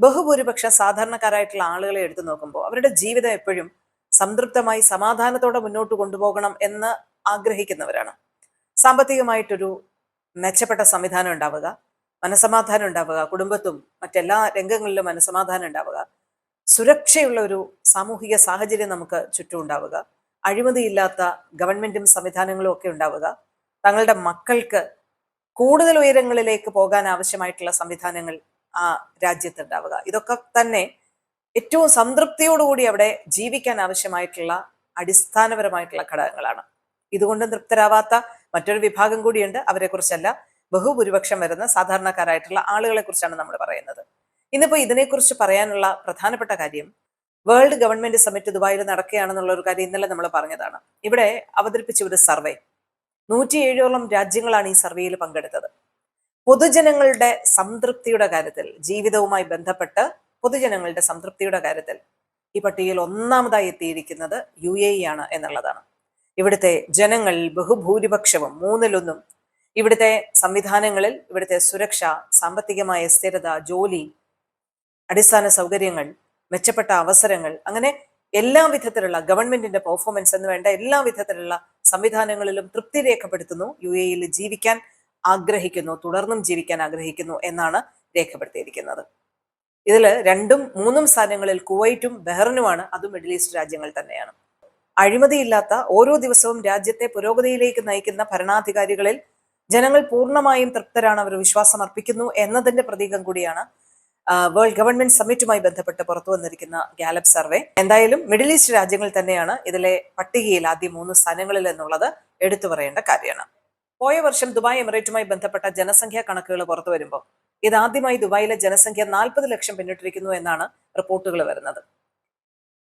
ബഹുഭൂരിപക്ഷം സാധാരണക്കാരായിട്ടുള്ള ആളുകളെ എടുത്തു നോക്കുമ്പോൾ അവരുടെ ജീവിതം എപ്പോഴും സംതൃപ്തമായി സമാധാനത്തോടെ മുന്നോട്ട് കൊണ്ടുപോകണം എന്ന് ആഗ്രഹിക്കുന്നവരാണ്. സാമ്പത്തികമായിട്ടൊരു മെച്ചപ്പെട്ട സംവിധാനം ഉണ്ടാവുക മനസമാധാനം ഉണ്ടാവുക കുടുംബത്തും മറ്റെല്ലാ രംഗങ്ങളിലും മനസമാധാനം ഉണ്ടാവുക സുരക്ഷയുള്ള ഒരു സാമൂഹിക സാഹചര്യം നമുക്ക് ചുറ്റും ഉണ്ടാവുക അഴിമതിയില്ലാത്ത ഗവൺമെന്റും സംവിധാനങ്ങളും ഒക്കെ ഉണ്ടാവുക തങ്ങളുടെ മക്കൾക്ക് കൂടുതൽ ഉയരങ്ങളിലേക്ക് പോകാൻ ആവശ്യമായിട്ടുള്ള സംവിധാനങ്ങൾ ആ രാജ്യത്ത് ഉണ്ടാവുക ഇതൊക്കെ തന്നെ ഏറ്റവും സംതൃപ്തിയോടുകൂടി അവിടെ ജീവിക്കാൻ ആവശ്യമായിട്ടുള്ള അടിസ്ഥാനപരമായിട്ടുള്ള ഘടകങ്ങളാണ്. ഇതുകൊണ്ട് തൃപ്തരാവാത്ത മറ്റൊരു വിഭാഗം കൂടിയുണ്ട്. അവരെ കുറിച്ചല്ല ബഹുഭൂരിപക്ഷം വരുന്ന സാധാരണക്കാരായിട്ടുള്ള ആളുകളെ കുറിച്ചാണ് നമ്മൾ പറയുന്നത്. ഇന്നിപ്പോ ഇതിനെക്കുറിച്ച് പറയാനുള്ള പ്രധാനപ്പെട്ട കാര്യം വേൾഡ് ഗവൺമെന്റ് സമ്മിറ്റ് ദുബായിൽ നടക്കുകയാണെന്നുള്ള ഒരു കാര്യം ഇന്നലെ നമ്മൾ പറഞ്ഞതാണ്. ഇവിടെ അവതരിപ്പിച്ച ഒരു സർവേ. നൂറ്റിയേഴോളം രാജ്യങ്ങളാണ് ഈ സർവേയിൽ പങ്കെടുത്തത്. പൊതുജനങ്ങളുടെ സംതൃപ്തിയുടെ കാര്യത്തിൽ ജീവിതവുമായി ബന്ധപ്പെട്ട് പൊതുജനങ്ങളുടെ സംതൃപ്തിയുടെ കാര്യത്തിൽ ഈ പട്ടികയിൽ ഒന്നാമതായി എത്തിയിരിക്കുന്നത് യു എ ആണ് എന്നുള്ളതാണ്. ഇവിടുത്തെ ജനങ്ങൾ ബഹുഭൂരിപക്ഷവും മൂന്നിലൊന്നും ഇവിടുത്തെ സംവിധാനങ്ങളിൽ ഇവിടുത്തെ സുരക്ഷ സാമ്പത്തികമായ സ്ഥിരത ജോലി അടിസ്ഥാന സൗകര്യങ്ങൾ മെച്ചപ്പെട്ട അവസരങ്ങൾ അങ്ങനെ എല്ലാ വിധത്തിലുള്ള ഗവൺമെന്റിന്റെ പെർഫോമൻസ് എന്ന് വേണ്ട എല്ലാ വിധത്തിലുള്ള സംവിധാനങ്ങളിലും തൃപ്തി രേഖപ്പെടുത്തുന്നു യു എയിൽ ജീവിക്കാൻ ആഗ്രഹിക്കുന്നു തുടർന്നും ജീവിക്കാൻ ആഗ്രഹിക്കുന്നു എന്നാണ് രേഖപ്പെടുത്തിയിരിക്കുന്നത്. ഇതിൽ രണ്ടും മൂന്നും സ്ഥാനങ്ങളിൽ കുവൈറ്റും ബഹ്റിനുമാണ് അതും മിഡിൽ ഈസ്റ്റ് രാജ്യങ്ങൾ തന്നെയാണ്. അഴിമതിയില്ലാത്ത ഓരോ ദിവസവും രാജ്യത്തെ പുരോഗതിയിലേക്ക് നയിക്കുന്ന ഭരണാധികാരികളിൽ ജനങ്ങൾ പൂർണമായും തൃപ്തരാണ് അവർ വിശ്വാസം അർപ്പിക്കുന്നു എന്നതിന്റെ പ്രതീകം കൂടിയാണ് വേൾഡ് ഗവൺമെന്റ് സമ്മിറ്റുമായി ബന്ധപ്പെട്ട് പുറത്തു വന്നിരിക്കുന്ന ഗാലപ് സർവേ. എന്തായാലും മിഡിൽ ഈസ്റ്റ് രാജ്യങ്ങൾ തന്നെയാണ് ഇതിലെ പട്ടികയിൽ ആദ്യ മൂന്ന് സ്ഥാനങ്ങളിൽ എന്നുള്ളത് എടുത്തു പറയേണ്ട കാര്യമാണ്. പോയ വർഷം ദുബായ് എമിറേറ്റുമായി ബന്ധപ്പെട്ട ജനസംഖ്യാ കണക്കുകൾ പുറത്തു വരുമ്പോൾ ഇതാദ്യമായി ദുബായിലെ ജനസംഖ്യ നാൽപ്പത് ലക്ഷം പിന്നിട്ടിരിക്കുന്നു എന്നാണ് റിപ്പോർട്ടുകൾ വരുന്നത്.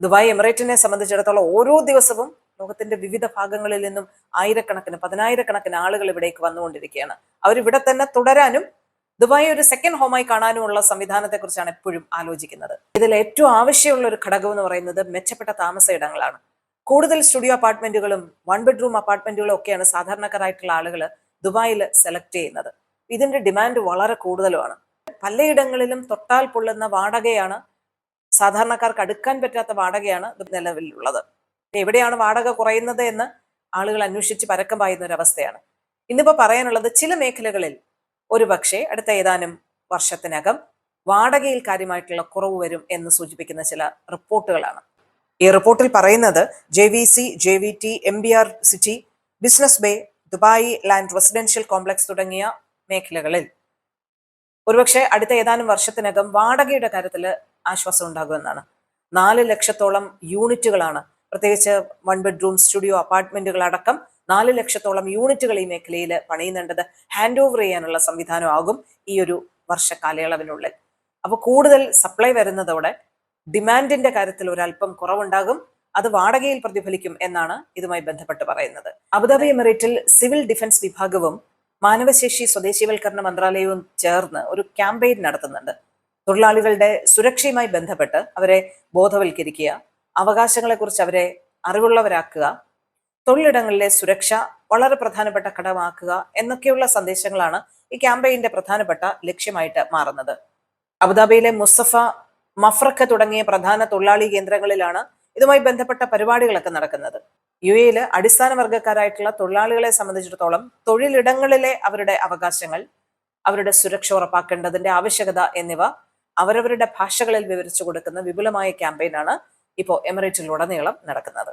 ദുബായ് എമിറേറ്റിനെ സംബന്ധിച്ചിടത്തോളം ഓരോ ദിവസവും ലോകത്തിന്റെ വിവിധ ഭാഗങ്ങളിൽ നിന്നും ആയിരക്കണക്കിന് പതിനായിരക്കണക്കിന് ആളുകൾ ഇവിടേക്ക് വന്നുകൊണ്ടിരിക്കുകയാണ്. അവരിവിടെ തന്നെ തുടരാനും ദുബായ് ഒരു സെക്കൻഡ് ഹോമായി കാണാനുമുള്ള സംവിധാനത്തെക്കുറിച്ചാണ് എപ്പോഴും ആലോചിക്കുന്നത്. ഇതിൽ ഏറ്റവും ആവശ്യമുള്ള ഒരു ഘടകം എന്ന് പറയുന്നത് മെച്ചപ്പെട്ട താമസ ഇടങ്ങളാണ്. കൂടുതൽ സ്റ്റുഡിയോ അപ്പാർട്ട്മെന്റുകളും വൺ ബെഡ്റൂം അപ്പാർട്ട്മെന്റുകളും ഒക്കെയാണ് സാധാരണക്കാരായിട്ടുള്ള ആളുകൾ ദുബായിൽ സെലക്ട് ചെയ്യുന്നത്. ഇതിന്റെ ഡിമാൻഡ് വളരെ കൂടുതലുമാണ്. പലയിടങ്ങളിലും തൊട്ടാൽ പൊള്ളുന്ന വാടകയാണ് സാധാരണക്കാർക്ക് അടുക്കാൻ പറ്റാത്ത വാടകയാണ് നിലവിലുള്ളത്. എവിടെയാണ് വാടക കുറയുന്നത് എന്ന് ആളുകൾ അന്വേഷിച്ച് പരക്കം പായുന്ന ഒരു അവസ്ഥയാണ്. ഇന്നിപ്പോ പറയാനുള്ളത് ചില മേഖലകളിൽ ഒരു പക്ഷേ അടുത്ത ഏതാനും വർഷത്തിനകം വാടകയിൽ കാര്യമായിട്ടുള്ള കുറവ് വരും എന്ന് സൂചിപ്പിക്കുന്ന ചില റിപ്പോർട്ടുകളാണ്. ഈ റിപ്പോർട്ടിൽ പറയുന്നത് J V C J V T M B R City Business Bay Dubai Land residential complex തുടങ്ങിയ മേഖലകളിൽ. ഒരുപക്ഷെ അടുത്ത ഏതാനും വർഷത്തിനകം വാടകയുടെ കാര്യത്തിൽ ആശ്വാസം ഉണ്ടാകുമെന്നാണ് നാല് ലക്ഷത്തോളം യൂണിറ്റുകളാണ്. പ്രത്യേകിച്ച് വൺ ബെഡ്റൂം സ്റ്റുഡിയോ അപ്പാർട്ട്മെന്റുകൾ അടക്കം നാല് ലക്ഷത്തോളം യൂണിറ്റുകൾ ഈ മേഖലയിൽ പണിയുന്നുണ്ടത് ഹാൻഡ് ഓവർ ചെയ്യാനുള്ള സംവിധാനമാകും ഈ ഒരു വർഷ കാലയളവിനുള്ളിൽ. അപ്പോൾ കൂടുതൽ സപ്ലൈ വരുന്നതോടെ ഡിമാൻഡിന്റെ കാര്യത്തിൽ ഒരല്പം കുറവുണ്ടാകും അത് വാടകയിൽ പ്രതിഫലിക്കും എന്നാണ് ഇതുമായി ബന്ധപ്പെട്ട് പറയുന്നത്. അബുദാബി എമിറേറ്റിൽ സിവിൽ ഡിഫൻസ് വിഭാഗവും മാനവശേഷി സ്വദേശീവൽക്കരണ മന്ത്രാലയവും ചേർന്ന് ഒരു ക്യാമ്പയിൻ നടത്തുന്നുണ്ട്. തൊഴിലാളികളുടെ സുരക്ഷയുമായി ബന്ധപ്പെട്ട് അവരെ ബോധവൽക്കരിക്കുക അവകാശങ്ങളെക്കുറിച്ച് അവരെ അറിവുള്ളവരാക്കുക തൊഴിലിടങ്ങളിലെ സുരക്ഷ വളരെ പ്രധാനപ്പെട്ട ഘടകമാക്കുക എന്നൊക്കെയുള്ള സന്ദേശങ്ങളാണ് ഈ ക്യാമ്പയിന്റെ പ്രധാനപ്പെട്ട ലക്ഷ്യമായിട്ട് മാറുന്നത്. അബുദാബിയിലെ മുസ്തഫ മഫ്രക്ക തുടങ്ങിയ പ്രധാന തൊഴിലാളി കേന്ദ്രങ്ങളിലാണ് ഇതുമായി ബന്ധപ്പെട്ട പരിപാടികളൊക്കെ നടക്കുന്നത്. യു എയിൽ അടിസ്ഥാന വർഗക്കാരായിട്ടുള്ള തൊഴിലാളികളെ സംബന്ധിച്ചിടത്തോളം തൊഴിലിടങ്ങളിലെ അവരുടെ അവകാശങ്ങൾ അവരുടെ സുരക്ഷ ഉറപ്പാക്കേണ്ടതിന്റെ ആവശ്യകത എന്നിവ അവരവരുടെ ഭാഷകളിൽ വിവരിച്ചു കൊടുക്കുന്ന വിപുലമായ ക്യാമ്പയിനാണ് ഇപ്പോൾ എമിറേറ്റിലുടനീളം നടക്കുന്നത്.